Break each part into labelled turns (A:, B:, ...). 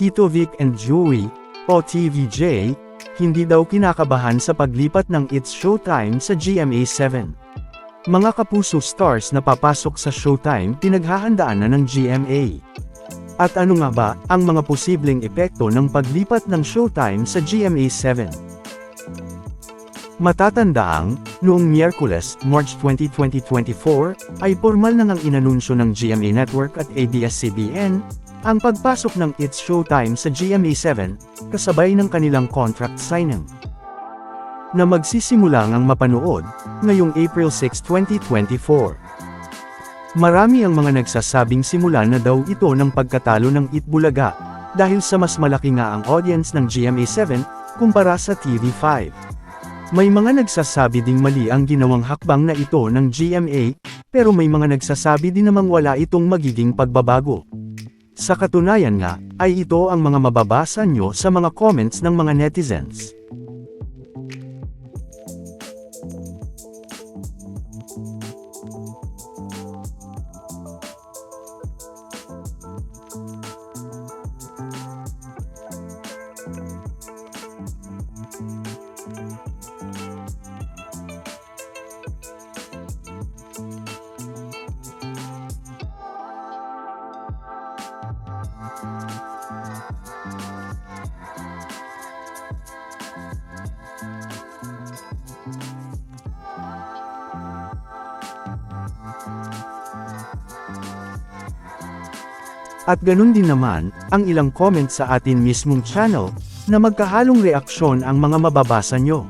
A: Tito Vic and Joey, o TVJ, hindi daw kinakabahan sa paglipat ng It's Showtime sa GMA7. Mga kapuso stars na papasok sa Showtime pinaghahandaan na ng GMA. At ano nga ba ang mga posibleng epekto ng paglipat ng Showtime sa GMA7? Matatandaang, noong Miyerkules, March 20, 2024, ay formal na ngang inanunsyo ng GMA Network at ABS-CBN, ang pagpasok ng It's Showtime sa GMA7, kasabay ng kanilang contract signing. Na magsisimula ngang mapanood, ngayong April 6, 2024. Marami ang mga nagsasabing simula na daw ito ng pagkatalo ng Itbulaga, dahil sa mas malaki nga ang audience ng GMA7, kumpara sa TV5. May mga nagsasabi ding mali ang ginawang hakbang na ito ng GMA, pero may mga nagsasabi din namang wala itong magiging pagbabago. Sa katunayan nga, ay ito ang mga mababasa nyo sa mga comments ng mga netizens. At ganun din naman, ang ilang comments sa atin mismong channel, na magkahalong reaksyon ang mga mababasa nyo.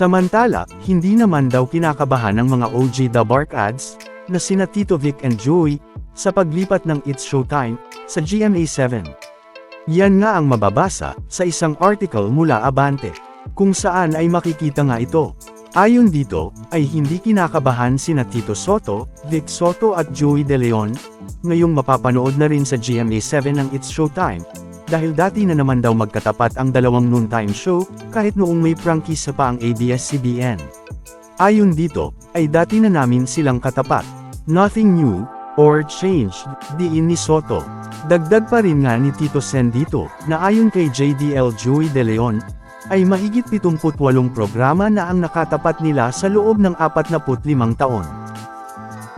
A: Samantala, hindi naman daw kinakabahan ng mga OG The Bark ads, na sina Tito Vic and Joey, sa paglipat ng It's Showtime, sa GMA7. Yan nga ang mababasa, sa isang article mula Abante, kung saan ay makikita nga ito. Ayon dito, ay hindi kinakabahan sina Tito Soto, Vic Soto at Joey De Leon, ngayong mapapanood na rin sa GMA7 ang It's Showtime, dahil dati na naman daw magkatapat ang dalawang noontime show, kahit noong may prangkisa pa ang ABS-CBN. Ayon dito, ay dati na namin silang katapat. Nothing new, or changed, diin ni Soto. Dagdag pa rin nga ni Tito Sen dito, na ayon kay JDL Joey De Leon, ay mahigit 78 programa na ang nakatapat nila sa loob ng 45 taon.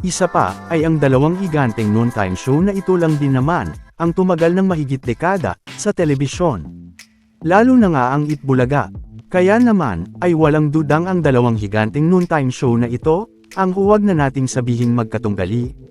A: Isa pa, ay ang dalawang higanteng noontime show na ito lang din naman, ang tumagal ng mahigit dekada, sa telebisyon. Lalo na nga ang Itbulaga. Kaya naman, ay walang dudang ang dalawang higanteng noontime show na ito, ang huwag na nating sabihing magkatunggali,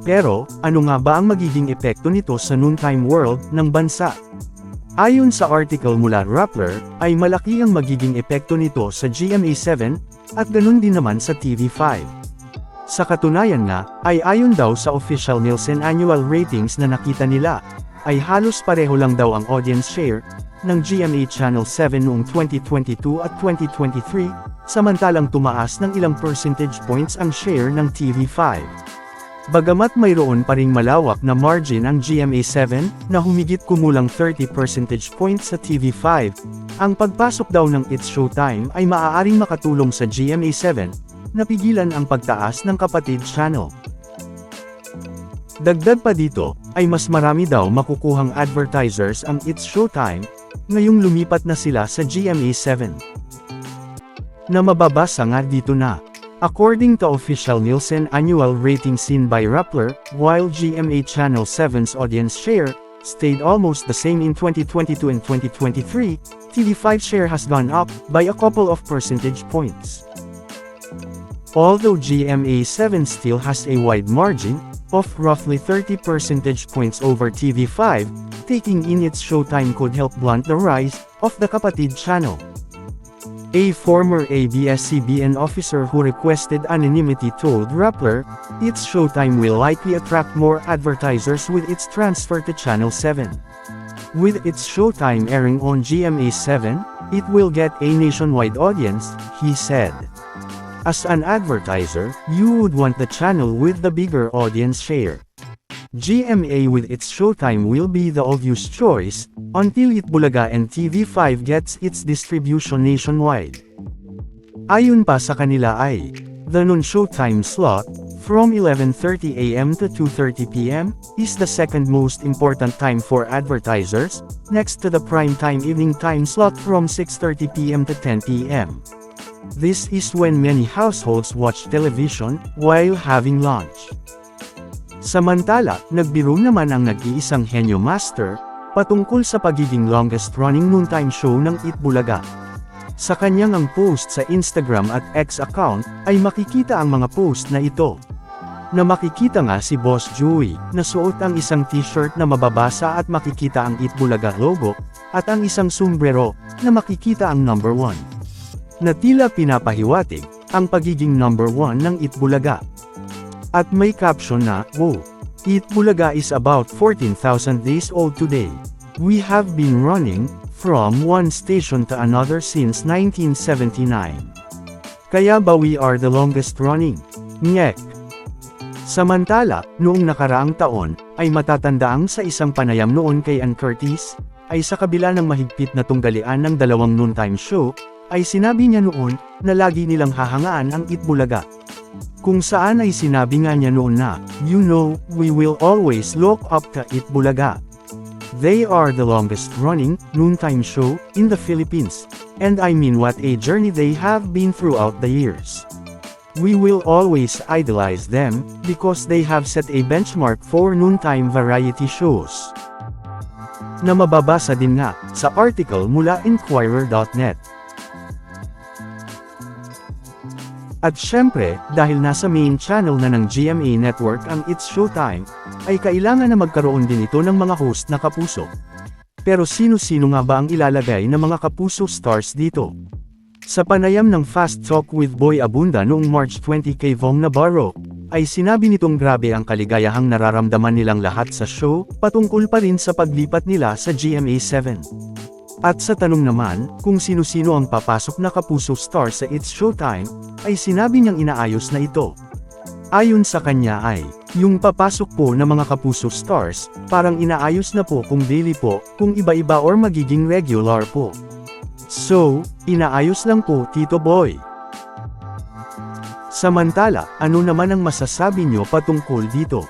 A: Pero, ano nga ba ang magiging epekto nito sa noontime world ng bansa? Ayon sa article mula Rappler, ay malaki ang magiging epekto nito sa GMA7, at ganun din naman sa TV5. Sa katunayan nga, ay ayon daw sa official Nielsen annual ratings na nakita nila, ay halos pareho lang daw ang audience share, ng GMA Channel 7 noong 2022 at 2023, samantalang tumaas ng ilang percentage points ang share ng TV5. Bagamat mayroon pa ring malawak na margin ang GMA7, na humigit kumulang 30 percentage points sa TV5, ang pagpasok daw ng It's Showtime ay maaaring makatulong sa GMA7, na pigilan ang pagtaas ng kapatid channel. Dagdag pa dito, ay mas marami daw makukuhang advertisers ang It's Showtime, ngayong lumipat na sila sa GMA7. Na mababasa nga dito na. According to official Nielsen annual rating seen by Rappler, while GMA Channel 7's audience share stayed almost the same in 2022 and 2023, TV5 share has gone up by a couple of percentage points. Although GMA7 still has a wide margin of roughly 30 percentage points over TV5, taking in its showtime could help blunt the rise of the Kapatid channel. A former ABS-CBN officer who requested anonymity told Rappler, its showtime will likely attract more advertisers with its transfer to Channel 7. With its showtime airing on GMA7, it will get a nationwide audience, he said. As an advertiser, you would want the channel with the bigger audience share. GMA with its showtime will be the obvious choice, until Itbulaga and TV5 gets its distribution nationwide. Ayon pa sa kanila ay, the non-showtime slot, from 11.30 am to 2.30 pm, is the second most important time for advertisers, next to the prime time evening time slot from 6.30 pm to 10 pm. This is when many households watch television, while having lunch. Samantala, nagbiro naman ang nag-iisang Henyo Master, patungkol sa pagiging longest-running noontime show ng Itbulaga. Sa kanyang ang post sa Instagram at X account, ay makikita ang mga post na ito. Na makikita nga si Boss Joey, na suot ang isang t-shirt na mababasa at makikita ang Itbulaga logo, at ang isang sombrero, na makikita ang number 1. Na tila pinapahiwatig, ang pagiging number 1 ng Itbulaga. At may caption na, Wow! Eat Bulaga is about 14,000 days old today. We have been running, from one station to another since 1979. Kaya ba we are the longest running? Nyek. Samantala, noong nakaraang taon, ay matatandaang sa isang panayam noon kay Ann Curtis, ay sa kabila ng mahigpit na tunggalian ng dalawang noontime show, ay sinabi niya noon, na lagi nilang hahangaan ang Itbulaga. Kung saan ay sinabi nga niya noon na, You know, we will always look up to Itbulaga. They are the longest running, noontime show, in the Philippines. And I mean what a journey they have been throughout the years. We will always idolize them, because they have set a benchmark for noontime variety shows. Na mababasa din nga, sa article mula Inquirer.net. At syempre, dahil nasa main channel na ng GMA Network ang It's Showtime, ay kailangan na magkaroon din ito ng mga host na kapuso. Pero sino-sino nga ba ang ilalagay na mga kapuso stars dito? Sa panayam ng Fast Talk with Boy Abunda noong March 20 kay Vong Navarro, ay sinabi nitong grabe ang kaligayahang nararamdaman nilang lahat sa show, patungkol pa rin sa paglipat nila sa GMA7. At sa tanong naman, kung sino-sino ang papasok na kapuso star sa It's Showtime, ay sinabi niyang inaayos na ito. Ayon sa kanya ay, yung papasok po na mga kapuso stars, parang inaayos na po kung daily po, kung iba-iba or magiging regular po. So, inaayos lang po Tito Boy. Samantala, ano naman ang masasabi niyo patungkol dito?